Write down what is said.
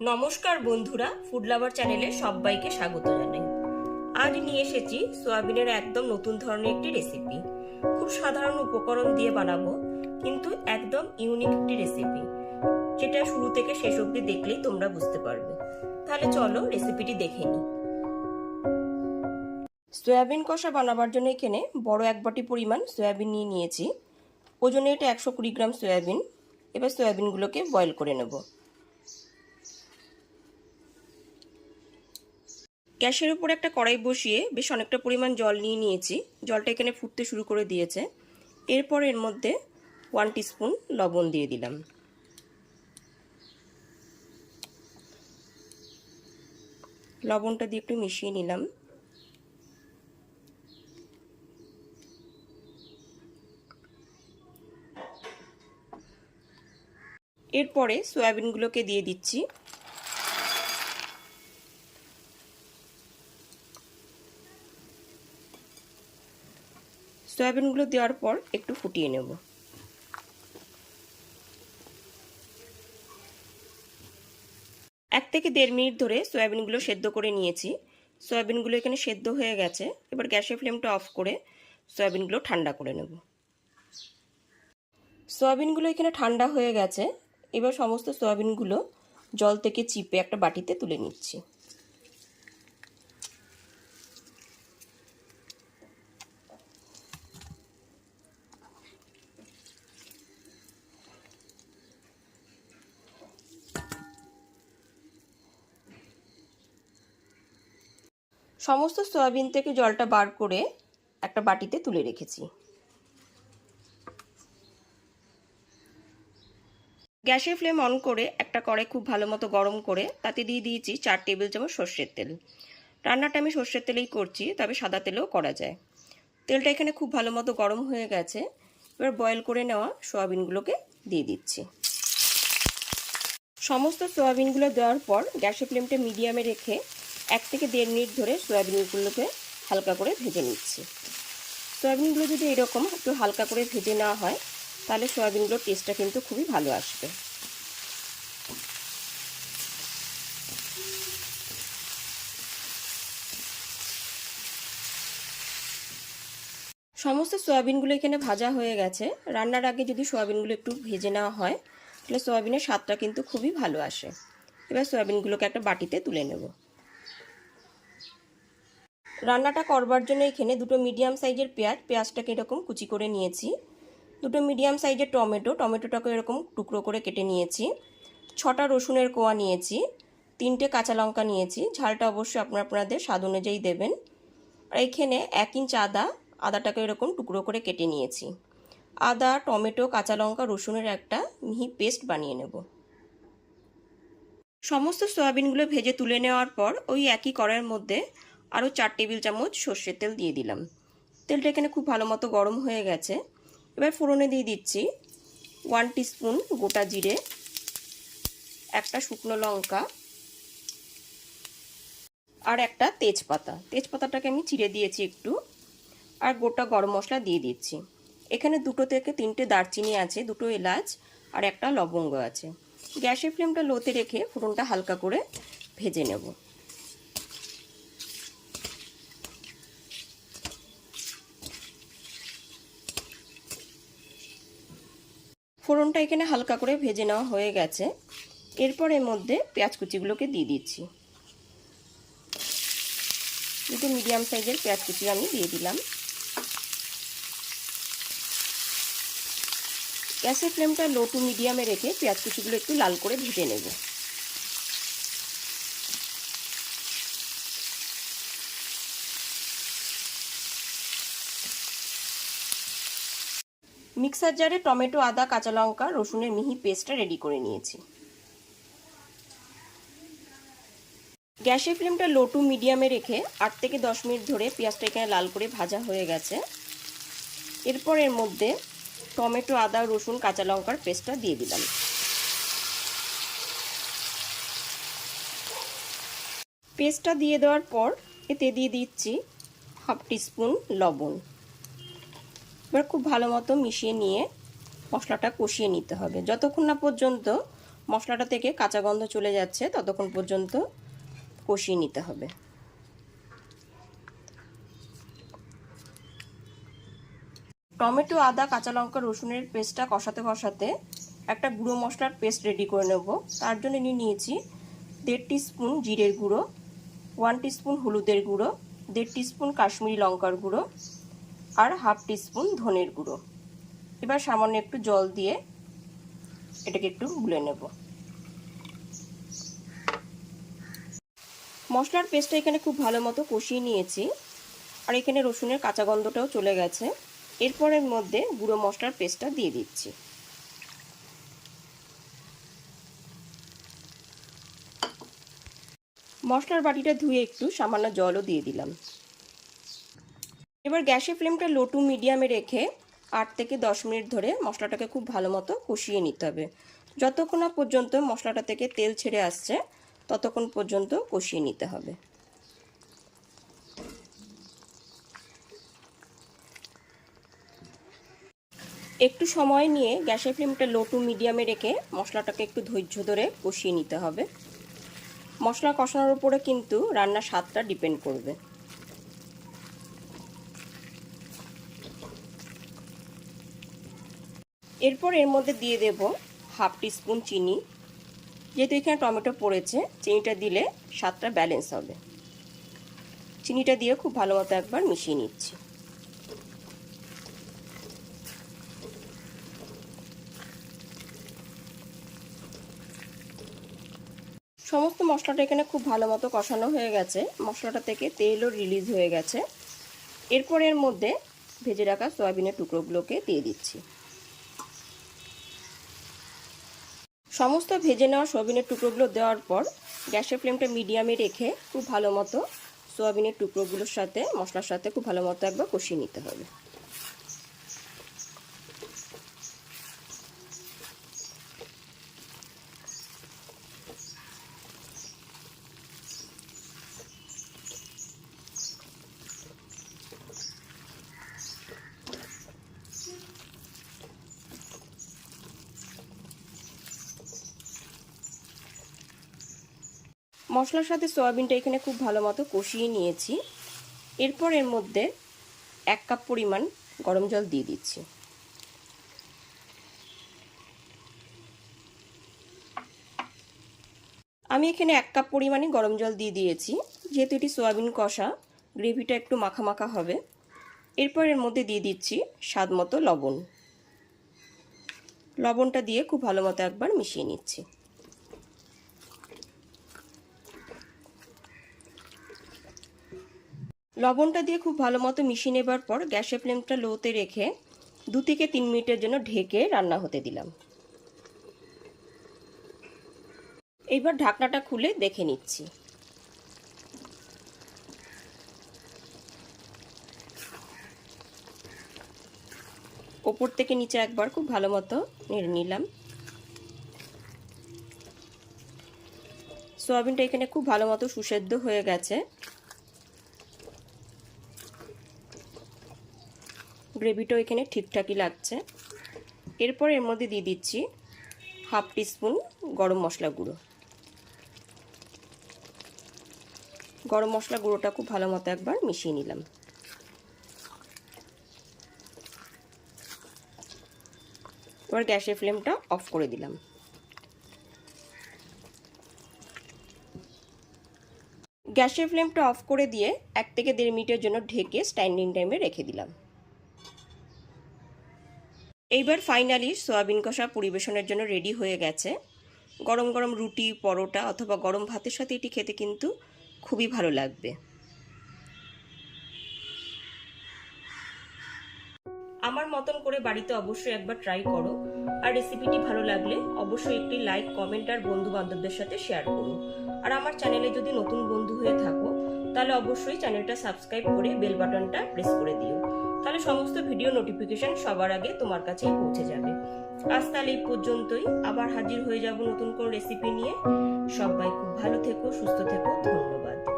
নমস্কার বন্ধুরা food lover চ্যানেলে সবাইকে স্বাগত জানাই। আজ নিয়ে এসেছি সোয়াবিনের একদম নতুন ধরনের একটি রেসিপি খুব সাধারণ উপকরণ দিয়ে বানাবো, কিন্তু একদম ইউনিক একটি রেসিপি যেটা শুরু থেকে শেষ অবধি দেখলেই তোমরা বুঝতে পারবে। তাহলে চলো রেসিপিটি দেখে নিই। সয়াবিন কষা বানাবার জন্য এখানে বড় এক বাটি পরিমাণ সয়াবিন নিয়ে নিয়েছি। ওজনে এটা একশো কুড়ি গ্রাম সয়াবিন। এবার সয়াবিনগুলোকে বয়েল করে নেব। গ্যাসের উপর একটা কড়াই বসিয়ে বেশ অনেকটা পরিমাণ জল নিয়ে নিয়েছি। জলটা এখানে ফুটতে শুরু করে দিয়েছে। এরপর এর মধ্যে ওয়ান টিস্পুন লবণ দিয়ে দিলাম। লবণটা দিয়ে একটু মিশিয়ে নিলাম। এরপরে সয়াবিনগুলোকে দিয়ে দিচ্ছি। সয়াবিনগুলো দেওয়ার পর একটু ফুটিয়ে নেব। এক থেকে দেড় মিনিট ধরে সয়াবিনগুলো সেদ্ধ করে নিয়েছি। সয়াবিনগুলো এখানে সেদ্ধ হয়ে গেছে। এবার গ্যাসের ফ্লেমটা অফ করে সয়াবিনগুলো ঠান্ডা করে নেব। সয়াবিনগুলো এখানে ঠান্ডা হয়ে গেছে। এবার সমস্ত সয়াবিনগুলো জল থেকে চিপে একটা বাটিতে তুলে নিচ্ছি। সমস্ত সয়াবিন থেকে জলটা বার করে একটা বাটিতে তুলে রেখেছি। গ্যাসের ফ্লেম অন করে একটা কড়াই খুব ভালো মতো গরম করে তাতে দিয়ে দিয়েছি চার টেবিল চামচ সর্ষের তেল। রান্নাটা আমি সর্ষের তেলেই করছি, তবে সাদা তেলেও করা যায়। তেলটা এখানে খুব ভালো মতো গরম হয়ে গেছে। এবার বয়েল করে নেওয়া সোয়াবিনগুলোকে দিয়ে দিচ্ছি। সমস্ত সোয়াবিনগুলো দেওয়ার পর গ্যাসের ফ্লেমটা মিডিয়ামে রেখে এক থেকে দেড় মিনিট ধরে সয়াবিনগুলোকে হালকা করে ভেজে নিচ্ছি। সয়াবিনগুলো যদি এরকম একটু হালকা করে ভেজে নেওয়া হয়, তাহলে সয়াবিনগুলোর টেস্টটা কিন্তু খুবই ভালো আসবে। সমস্ত সয়াবিনগুলো এখানে ভাজা হয়ে গেছে। রান্নার আগে যদি সয়াবিনগুলো একটু ভেজে নেওয়া হয়, তাহলে সয়াবিনের স্বাদটা কিন্তু খুবই ভালো আসে। এবার সয়াবিনগুলোকে একটা বাটিতে তুলে নেব। রান্নাটা করবার জন্য এখানে দুটো মিডিয়াম সাইজের পেঁয়াজ, পেঁয়াজটাকে এরকম কুচি করে নিয়েছি। দুটো মিডিয়াম সাইজের টমেটো, টমেটোটাকে এরকম টুকরো করে কেটে নিয়েছি। ছটা রসুনের কোয়া নিয়েছি, তিনটে কাঁচা লঙ্কা নিয়েছি, ঝালটা অবশ্যই আপনার আপনাদের স্বাদ অনুযায়ী দেবেন। আর এখানে এক ইঞ্চ আদা, আদাটাকে এরকম টুকরো করে কেটে নিয়েছি। আদা, টমেটো, কাঁচা লঙ্কা, রসুনের একটা মিহি পেস্ট বানিয়ে নেব। সমস্ত সয়াবিনগুলো ভেজে তুলে নেওয়ার পর ওই একই কড়াইয়ের মধ্যে আরও চার টেবিল চামচ সর্ষের তেল দিয়ে দিলাম। তেলটা এখানে খুব ভালো মতো গরম হয়ে গেছে। এবার ফোড়নে দিয়ে দিচ্ছি ওয়ান স্পুন গোটা জিরে, একটা শুকনো লঙ্কা আর একটা তেজপাতা। তেজপাতাটাকে আমি চিড়ে দিয়েছি একটু আর গোটা গরম মশলা দিয়ে দিচ্ছি। এখানে দুটো থেকে তিনটে দারচিনি আছে, দুটো এলাচ আর একটা লবঙ্গ আছে। গ্যাসের ফ্লেমটা লোতে রেখে ফোড়নটা হালকা করে ভেজে নেব। ফোড়নটা এখানে হালকা করে ভেজে নেওয়া হয়ে গেছে। এরপর এর মধ্যে পেঁয়াজ কুচিগুলোকে দিয়ে দিচ্ছি। দুটো মিডিয়াম সাইজের পেঁয়াজ কুচি আমি দিয়ে দিলাম। গ্যাসের ফ্লেমটা লো টু মিডিয়ামে রেখে পেঁয়াজ কুচিগুলো একটু লাল করে ভেজে নেব। মিক্সার জারে টমেটো, আদা, কাঁচা লঙ্কা, রসুনের মিহি পেস্টটা রেডি করে নিয়েছি। গ্যাসের ফ্লেমটা লো টু মিডিয়ামে রেখে আট থেকে দশ মিনিট ধরে পেঁয়াজটা এখানে লাল করে ভাজা হয়ে গেছে। এরপর এর মধ্যে টমেটো, আদা, রসুন, কাঁচা লঙ্কার পেস্টটা দিয়ে দিলাম। পেস্টটা দিয়ে দেওয়ার পর এতে দিয়ে দিচ্ছি হাফ টিস্পুন লবণ। এবার খুব ভালো মতো মিশিয়ে নিয়ে মশলাটা কষিয়ে নিতে হবে। যতক্ষণ না পর্যন্ত মশলাটা থেকে কাঁচা গন্ধ চলে যাচ্ছে, ততক্ষণ পর্যন্ত কষিয়ে নিতে হবে। টমেটো, আদা, কাঁচা লঙ্কা, রসুনের পেস্টটা কষাতে কষাতে একটা গুঁড়ো মশলার পেস্ট রেডি করে নেব। তার জন্য নিয়ে নিয়েছি দেড় স্পুন জিরের গুঁড়ো, ওয়ান স্পুন হলুদের গুঁড়ো, দেড় স্পুন কাশ্মীরি লঙ্কার গুঁড়ো আর হাফ স্পুন ধনের গুঁড়ো। এবার সামান্য একটু জল দিয়ে এটাকে একটু গুলে নেব। মশলার পেস্টটা এখানে খুব ভালো মতো কষিয়ে নিয়েছি। আর এখানে রসুনের কাঁচা গন্ধটাও চলে গেছে। এরপরের মধ্যে গুঁড়ো মশলার পেস্টটা দিয়ে দিচ্ছি। মশলার বাটিটা ধুয়ে একটু সামান্য জলও দিয়ে দিলাম। এবার গ্যাসের ফ্লেমটা লো টু মিডিয়ামে রেখে আট থেকে দশ মিনিট ধরে মশলাটাকে খুব ভালো মতো কষিয়ে নিতে হবে। যতক্ষণ না পর্যন্ত মশলাটা থেকে তেল ছেড়ে আসছে, ততক্ষণ পর্যন্ত কষিয়ে নিতে হবে। একটু সময় নিয়ে গ্যাসের ফ্লেমটা লো টু মিডিয়ামে রেখে মশলাটাকে একটু ধৈর্য ধরে কষিয়ে নিতে হবে। মশলা কষানোর উপরে কিন্তু রান্নার স্বাদটা ডিপেন্ড করবে। এরপর এর মধ্যে দিয়ে দেব হাফ স্পুন চিনি। যেহেতু এখানে টমেটো পড়েছে, চিনিটা দিলে স্বাদটা ব্যালেন্স হবে। চিনিটা দিয়ে খুব ভালো মতো একবার মিশিয়ে নিচ্ছি। সমস্ত মশলাটা এখানে খুব ভালো মতো কষানো হয়ে গেছে। মশলাটা থেকে তেলও রিলিজ হয়ে গেছে। এরপর এর মধ্যে ভেজে রাখা সয়াবিনের টুকরোগুলোকে দিয়ে দিচ্ছি। সমস্ত ভেজে নেওয়া সোয়াবিনের টুকরোগুলো দেওয়ার পর গ্যাসের ফ্লেমটা মিডিয়ামে রেখে খুব ভালো মতো সোয়াবিনের টুকরোগুলোর সাথে মশলার সাথে খুব ভালো মতো একবার কষিয়ে নিতে হবে। মশলার সাথে সয়াবিনটা এখানে খুব ভালো মতো কষিয়ে নিয়েছি। এরপর এর মধ্যে এক কাপ পরিমাণ গরম জল দিয়ে দিচ্ছি। আমি এখানে এক কাপ পরিমাণে গরম জল দিয়ে দিয়েছি। যেহেতু এটি সয়াবিন কষা, গ্রেভিটা একটু মাখা মাখা হবে। এরপর এর মধ্যে দিয়ে দিচ্ছি স্বাদ মতো লবণ। লবণটা দিয়ে খুব ভালো মতো একবার মিশিয়ে নিচ্ছি। লবণটা দিয়ে খুব ভালো মতো মিশিয়ে নেবার পর গ্যাসের ফ্লেমটা লোতে রেখে দু থেকে তিন মিনিটের জন্য ঢেকে রান্না হতে দিলাম। এইবার ঢাকনাটা খুলে দেখে নিচ্ছি। ওপর থেকে নিচে একবার খুব ভালো মতো নেড়ে নিলাম। সোয়াবিনটা এখানে খুব ভালো মতো সুসেদ্ধ হয়ে গেছে। গ্রেভিটাও এখানে ঠিকঠাকই লাগছে। এরপর এর মধ্যে দিয়ে দিচ্ছি হাফ টিস্পুন গরম মশলা গুঁড়ো। গরম মশলা গুঁড়োটা খুব ভালো মতো একবার মিশিয়ে নিলাম। এবার গ্যাসের ফ্লেমটা অফ করে দিলাম। গ্যাসের ফ্লেমটা অফ করে দিয়ে এক থেকে দেড় মিনিটের জন্য ঢেকে স্ট্যান্ডিং টাইমে রেখে দিলাম। এইবার ফাইনালি সোয়াবিন কষা পরিবেশনের জন্য রেডি হয়ে গেছে। গরম গরম রুটি, পরোটা অথবা গরম ভাতের সাথে এটি খেতে কিন্তু খুবই ভালো লাগবে। আমার মতন করে বাড়িতে অবশ্যই একবার ট্রাই করো। আর রেসিপিটি ভালো লাগলে অবশ্যই একটি লাইক কমেন্ট আর বন্ধু বান্ধবদের সাথে শেয়ার করো। আর আমার চ্যানেলে যদি নতুন বন্ধু হয়ে থাকো, তাহলে অবশ্যই চ্যানেলটা সাবস্ক্রাইব করে বেল বাটনটা প্রেস করে দিও। তাহলে সমস্ত ভিডিও নোটিফিকেশন সবার আগে তোমার কাছেই পৌঁছে যাবে। আজ তাহলে এই পর্যন্তই। আবার হাজির হয়ে যাব নতুন কোন রেসিপি নিয়ে। সবাই খুব ভালো থেকো, সুস্থ থেকো, ধন্যবাদ।